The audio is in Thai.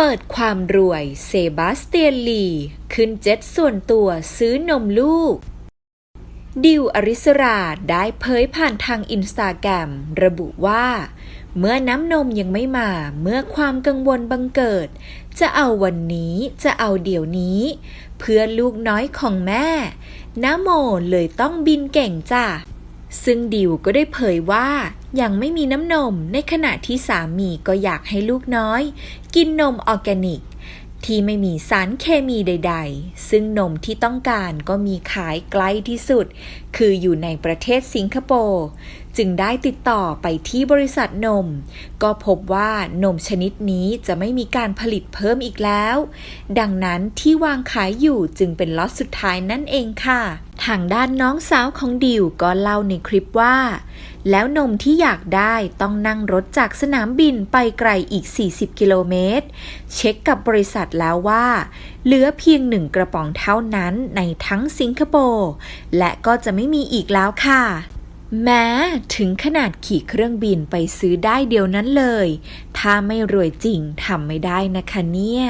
เปิดความรวยเซบาสเตียนลี ขึ้นเจ็ตส่วนตัวซื้อนมลูก ดิวอริสราได้เผยผ่านทางอินสตาแกรมระบุว่า เมื่อน้ำนมยังไม่มาเมื่อความกังวลบังเกิด จะเอาวันนี้จะเอาเดี๋ยวนี้ เพื่อลูกน้อยของแม่น้าโมเลยต้องบินเก่งจ้ะ ซึ่งดิวก็ได้เผยว่ายังไม่มีน้ำนมในขณะที่สามีก็อยากให้ลูกน้อย กินนมออร์แกนิก ที่ไม่มีสารเคมีใด ๆ ซึ่งนมที่ต้องการก็มีขายใกล้ที่สุด คืออยู่ในประเทศสิงคโปร์จึงได้ติดต่อไปที่บริษัทนม ก็พบว่านมชนิดนี้จะไม่มีการผลิตเพิ่มอีกแล้ว ดังนั้นที่วางขายอยู่จึงเป็นล็อตสุดท้ายนั่นเองค่ะทางด้านน้องสาวของดิวก็เล่าในคลิปว่า แล้วนมที่อยากได้ต้องนั่งรถจากสนามบินไปไกลอีก 40 กิโลเมตร เช็คกับบริษัทแล้วว่า เหลือเพียงหนึ่งกระป๋องเท่านั้นในทั้งสิงคโปร์และก็จะไม่มีอีกแล้วค่ะแม้ถึงขนาดขี่เครื่องบินไปซื้อได้เดียวนั้นเลย ถ้าไม่รวยจริงทำไม่ได้นะคะเนี่ย